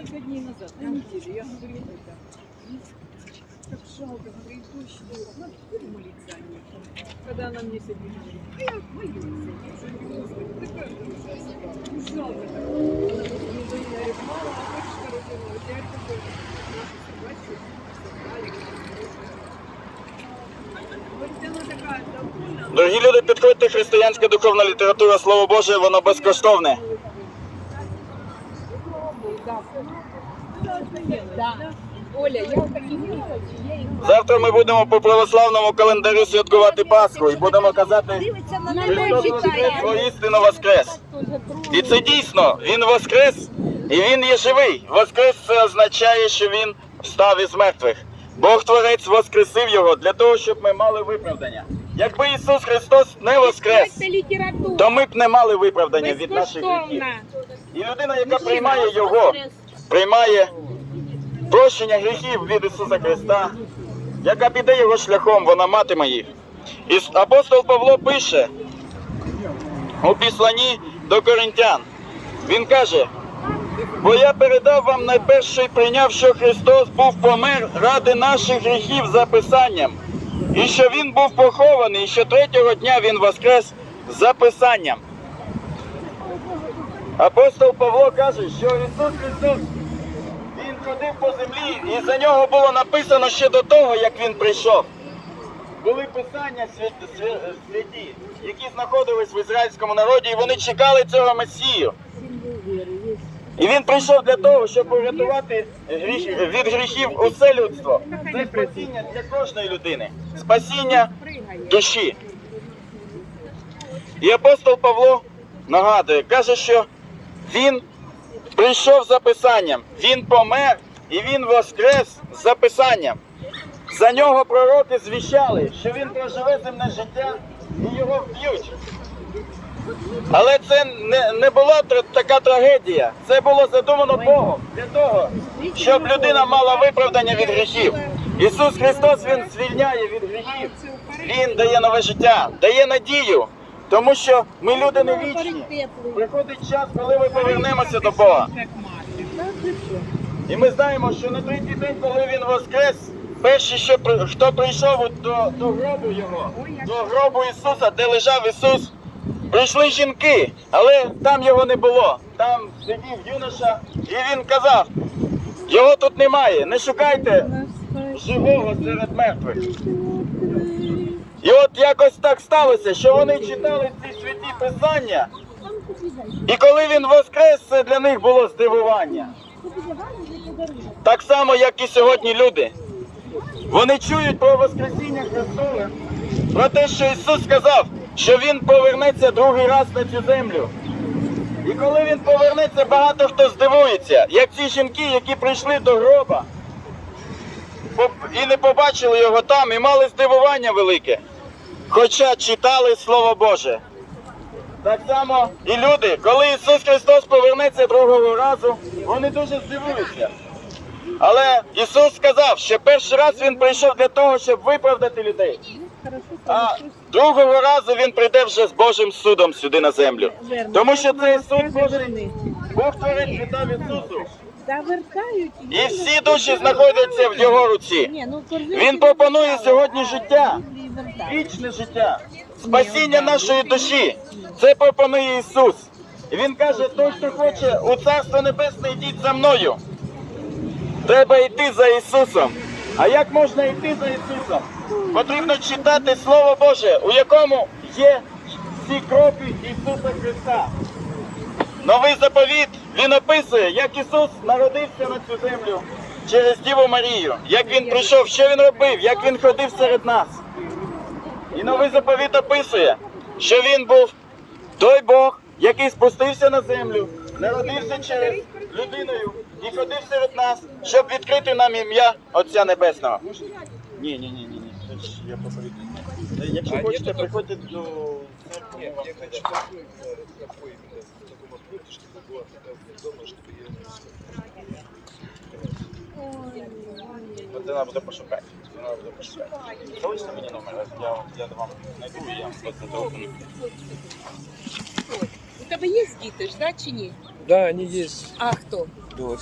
несколько дней назад, на неделю, я говорю, это, как жалко, говорю, дождь надо теперь молиться о них. Когда она мне сегодня говорит, а я них. Я говорю, Господи, такая ужасная, ну, жалко так. Она говорит, ну, я Говорит, довольна. Дорогі люди, підходьте, християнська духовна література, слово Боже, воно безкоштовне. Да. Оля, я Завтра ми будемо по православному календарю святкувати Пасху і будемо казати Христос Воскрес, воістину Воскрес. І це дійсно, Він Воскрес, і Він є живий. Воскрес це означає, що Він встав із мертвих. Бог Творець воскресив його для того, щоб ми мали виправдання. Якби Ісус Христос не воскрес, то ми б не мали виправдання від наших гріхів. І людина, яка приймає його, приймає прощення гріхів від Ісуса Христа, яка піде його шляхом, вона матиме їх. І апостол Павло пише у післанні до коринтян. Він каже: бо я передав вам найперше прийняв, що Христос був помер ради наших гріхів за Писанням, і що Він був похований, і що третього дня Він воскрес за Писанням. Апостол Павло каже, що Ісус Христос Він ходив по землі, і за нього було написано ще до того, як він прийшов. Були писання свят- святі, які знаходились в ізраїльському народі, і вони чекали цього Месію. І він прийшов для того, щоб урятувати від гріхів усе людство. Це спасіння для кожної людини, спасіння душі. І апостол Павло нагадує, каже, що він прийшов за писанням, він помер і він воскрес за писанням. За нього пророки звіщали, що він проживе земне життя і його вб'ють. Але це не, не була така трагедія. Це було задумано Богом для того, щоб людина мала виправдання від гріхів. Ісус Христос Він звільняє від гріхів. Він дає нове життя, дає надію, тому що ми люди не вічні. Приходить час, коли ми повернемося до Бога. І ми знаємо, що на третій день, коли він воскрес, перший, що хто прийшов до, до гробу його, до гробу Ісуса, де лежав Ісус, прийшли жінки, але там його не було. Там сидів юноша, і він казав: його тут немає, не шукайте живого серед мертвих. І от якось так сталося, що вони читали ці святі писання, і коли він воскрес, це для них було здивування. Так само, як і сьогодні люди. Вони чують про Воскресіння Христове, про те, що Ісус сказав, що Він повернеться другий раз на цю землю. І коли Він повернеться, багато хто здивується, як ці жінки, які прийшли до гроба і не побачили його там, і мали здивування велике, хоча читали Слово Боже. Так само і люди, коли Ісус Христос повернеться другого разу, вони дуже здивуються. Але Ісус сказав, що перший раз Він прийшов для того, щоб виправдати людей. А другого разу Він прийде вже з Божим судом сюди на землю. Тому що цей суд Божий Бог творець віддав Ісусу. І всі душі знаходяться в його руці. Ну, Він пропонує сьогодні життя, вічне життя, спасіння нашої душі. Це пропонує Ісус. І Він каже, той, хто хоче у Царство Небесне, йдіть за мною. Треба йти за Ісусом. А як можна йти за Ісусом? Потрібно читати Слово Боже, у якому є всі кроки Ісуса Христа. Новий заповіт він описує, як Ісус народився на цю землю через Діву Марію, як він прийшов, що він робив, як він ходив серед нас. І новий заповіт описує, що він був той Бог, який спустився на землю, народився через людиною і ходив серед нас, щоб відкрити нам ім'я Отця Небесного. Ні, ні, ні, ні, ні. Це ж я проповідник. Е, Якщо хочете, приходьте до церкви, ми вам скажемо. какой именно в таком открытии, чтобы была такая дома, чтобы я От Це треба буде пошукати. Це треба буде пошукати. Залиште мені номер, я, я вам знайду і я вам зателефоную. У тебе є діти ж, да, чи ні? Да, они есть. А кто? Дочь.